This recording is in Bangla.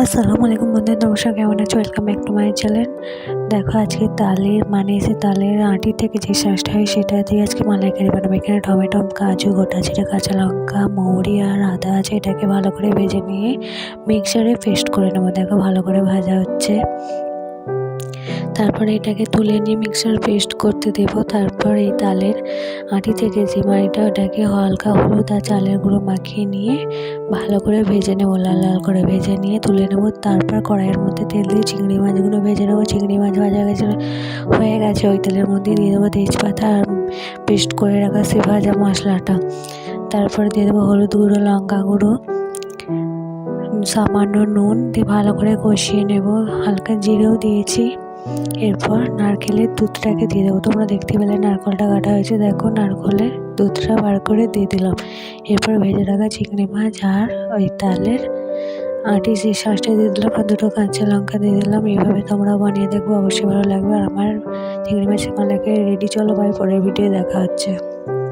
আসসালামু আলাইকুম বন্ধুরা নমস্কার, কেমন আছো? Welcome back to my channel দেখো, আজকে তালের মানে সে তালের আঁটি থেকে যে শাঁসটা হয়, সেটা দিয়ে আজকে মালাইকারি বানাবো। এখানে টমেটো, কাজু, গোটা জিরা, কাঁচা লঙ্কা, মৌরি আর আদা আছে, এটাকে ভালো করে ভেজে নিয়ে মিক্সারে পেস্ট করে নেব। দেখো, ভালো করে ভাজা হচ্ছে। তারপরে এটাকে তুলে নিয়ে মিক্সার পেস্ট করতে দেব। তারপর এই তালের আটি থেকে যে মাড়িটা, ওটাকে হালকা হলুদ আর চালের গুঁড়ো মাখিয়ে নিয়ে ভালো করে ভেজে নেব, লাল লাল করে ভেজে নিয়ে তুলে নেব। তারপর কড়াইয়ের মধ্যে তেল দিয়ে চিংড়ি মাছগুলো ভেজে নেব। চিংড়ি মাছ ভাজা গেছে, হয়ে গেছে। ওই তেলের মধ্যে দিয়ে দেবো তেজপাতা আর পেস্ট করে রাখা সে ভাজা মশলাটা। তারপরে দিয়ে দেবো হলুদ গুঁড়ো, লঙ্কা গুঁড়ো, সামান্য নুন দিয়ে ভালো করে কষিয়ে নেব। হালকা জিরেও দিয়েছি। এরপর নারকেলের দুধটাকে দিয়ে দেবো। তোমরা দেখতে পেলে নারকেলটা কাটা হয়েছে। দেখো নারকেলের দুধটা বার করে দিয়ে দিলাম। এরপর ভেজে রাখা চিংড়ি মাছ আর ওই তালের আটি যে শাঁসটা দিয়ে দিলাম আর দুটো কাঁচা লঙ্কা দিয়ে দিলাম। এইভাবে তোমরা বানিয়ে দেখব। অবশ্যই ভালো লাগবে। আর আমার চিংড়ি মাছের মালাকে রেডি। চলো ভাই পরের ভিডিও দেখা হচ্ছে।